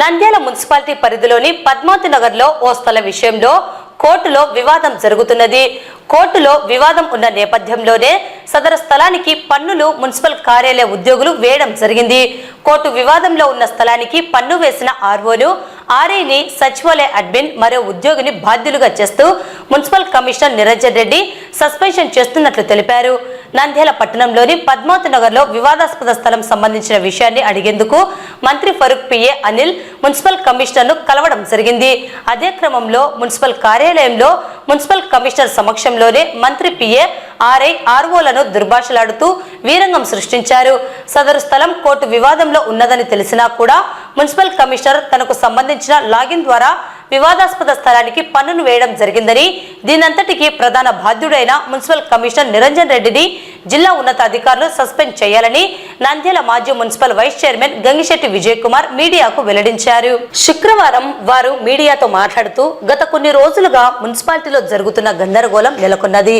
Nandyal municipality పరిధిలోని పద్మావతి నగర్లో ఓ స్థల విషయంలో కోర్టులో వివాదం జరుగుతున్నది. కోర్టులో వివాదం ఉన్న నేపథ్యంలోనే సదరు స్థలానికి పన్నులు మున్సిపల్ కార్యాలయ ఉద్యోగులు వేయడం జరిగింది. కోర్టు వివాదంలో ఉన్న స్థలానికి పన్ను వేసిన ఆర్వోలు ఆర్ఐని సచివాలయ అడ్మిన్ మరో ఉద్యోగిని బాధ్యులుగా చేస్తూ municipal commissioner Niranjan Reddy suspension చేస్తున్నట్లు తెలిపారు. నంద్యాల పట్టణంలోని పద్మావతి నగర్లో వివాదాస్పద స్థలం సంబంధించిన విషయాన్ని అడిగేందుకు మంత్రి ఫరూక్ పిఏ అనిల్ మున్సిపల్ కమిషనర్ను కలవడం జరిగింది. అదే క్రమంలో మున్సిపల్ కార్యాలయంలో మున్సిపల్ కమిషనర్ సమక్షంలోనే మంత్రి పిఏ ఆర్ఐ ఆర్ఓలను దుర్భాషలాడుతూ వీరంగం సృష్టించారు. సదరు స్థలం కోర్టు వివాదంలో ఉన్నదని తెలిసినా కూడా మున్సిపల్ కమిషనర్ తనకు సంబంధించిన లాగిన్ ద్వారా వివాదాస్పద స్థలానికి పన్నును వేయడం జరిగిందని దీనంతటికీ ప్రధాన బాధ్యుడైన మున్సిపల్ కమిషనర్ నిరంజన్ రెడ్డిని జిల్లా ఉన్నతాధికారులు సస్పెండ్ చేయాలని నంద్యాల మాజీ municipal vice chairman Gangishetti Vijay Kumar మీడియాకు వెల్లడించారు. శుక్రవారం వారు మీడియాతో మాట్లాడుతూ గత కొన్ని రోజులుగా మున్సిపాలిటీలో జరుగుతున్న గందరగోళం నెలకొన్నది.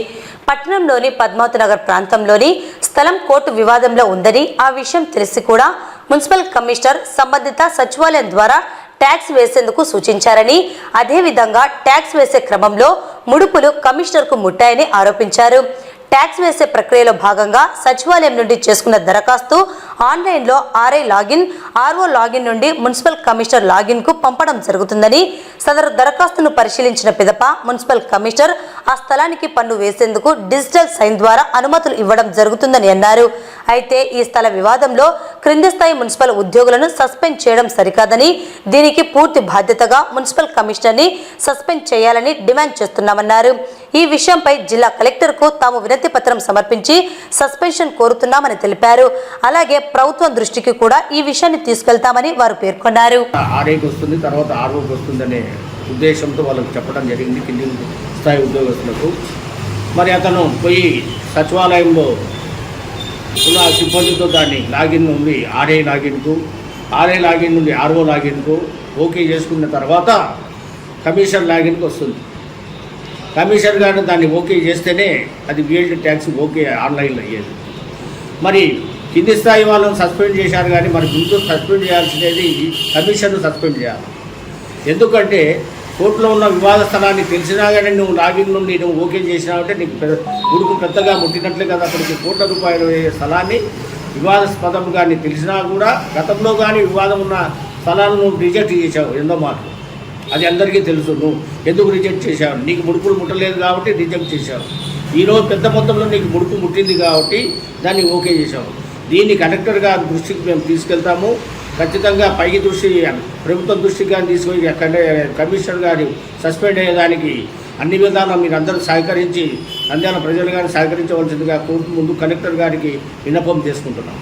పట్టణంలోని పద్మావతి నగర్ ప్రాంతంలోని స్థలం కోర్టు వివాదంలో ఉందని ఆ విషయం తెలిసి కూడా మున్సిపల్ కమిషనర్ సంబంధిత సచివాలయం ద్వారా ట్యాక్స్ వేసేందుకు సూచించారని అదేవిధంగా ట్యాక్స్ వేసే క్రమంలో ముడుపులు కమిషనర్కు ముట్టాయని ఆరోపించారు. ట్యాక్స్ వేసే ప్రక్రియలో భాగంగా సచివాలయం నుండి చేసుకున్న దరఖాస్తు ఆన్లైన్లో ఆర్ఐ లాగిన్ ఆర్ఓ లాగిన్ నుండి మున్సిపల్ కమిషనర్ లాగిన్కు పంపడం జరుగుతుందని సదరు దరఖాస్తును పరిశీలించిన పిదప మున్సిపల్ కమిషనర్ ఆ స్థలానికి పన్ను వేసేందుకు డిజిటల్ సైన్ ద్వారా అనుమతులు ఇవ్వడం జరుగుతుందని అన్నారు. అయితే ఈ స్థల వివాదంలో క్రింది స్థాయి మున్సిపల్ ఉద్యోగులను సస్పెండ్ చేయడం సరికాదని దీనికి పూర్తి బాధ్యతగా మున్సిపల్ కమిషనర్ని సస్పెండ్ చేయాలని డిమాండ్ చేస్తున్నామన్నారు. ఈ విషయంపై జిల్లా కలెక్టర్కు తాము వినతి పత్రం సమర్పించి సస్పెన్షన్ కోరుతున్నామని తెలిపారు. అలాగే ప్రభుత్వం దృష్టికి కూడా ఈ విషయాన్ని తీసుకెళ్తామని వారు పేర్కొన్నారు. వస్తుంది తర్వాత ఆర్ఓకి వస్తుందనే ఉద్దేశంతో వాళ్ళకి చెప్పడం జరిగింది కింది స్థాయి ఉద్యోగస్తులకు. మరి అతను పోయి సచివాలయంలో ఉన్న సిబ్బందితో దాన్ని లాగిన్ ఉంది ఆర్ఏ లాగిన్కు ఆర్ఏ లాగిన్ నుండి ఆర్ఓ లాగిన్కు ఓకే చేసుకున్న తర్వాత కమిషన్ లాగిన్కి వస్తుంది. కమిషన్ గారు దాన్ని ఓకే చేస్తేనే అది వీల్డ్ ట్యాక్స్ ఓకే ఆన్లైన్లో అయ్యేది. మరి కింది స్థాయి వాళ్ళని సస్పెండ్ చేశారు కానీ మరి ముందు సస్పెండ్ చేయాల్సినది కమిషన్ సస్పెండ్ చేయాలి. ఎందుకంటే కోర్టులో ఉన్న వివాద స్థలాన్ని తెలిసినా కానీ నువ్వు లాగిన్ నుండి నువ్వు ఓకే చేసినావంటే నీకు పెద్ద ఉడుకు పెద్దగా ముట్టినట్లే కదా అప్పటికి కోట్ల రూపాయలు అయ్యే స్థలాన్ని వివాదాస్పదం కానీ తెలిసినా కూడా గతంలో కానీ వివాదం ఉన్న స్థలాలను నువ్వు రిజెక్ట్ చేశావు ఎందో మాటలు అది అందరికీ తెలుసు నువ్వు ఎందుకు రిజెక్ట్ చేశావు నీకు ముడుపులు ముట్టలేదు కాబట్టి రిజెక్ట్ చేశావు. ఈరోజు పెద్ద మొత్తంలో నీకు ముడుపు ముట్టింది కాబట్టి దాన్ని ఓకే చేశావు. దీన్ని కలెక్టర్ గారి దృష్టికి మేము తీసుకెళ్తాము. ఖచ్చితంగా పైకి దృష్టి ప్రభుత్వం దృష్టికి కానీ తీసుకొని అక్కడ కమిషనర్ గారు సస్పెండ్ అయ్యేదానికి అన్ని విధాలా మీరు అందరూ సహకరించి నంద్యాల ప్రజలు కానీ సహకరించవలసిందిగా కోర్టు ముందు కలెక్టర్ గారికి విన్నపం చేసుకుంటున్నాం.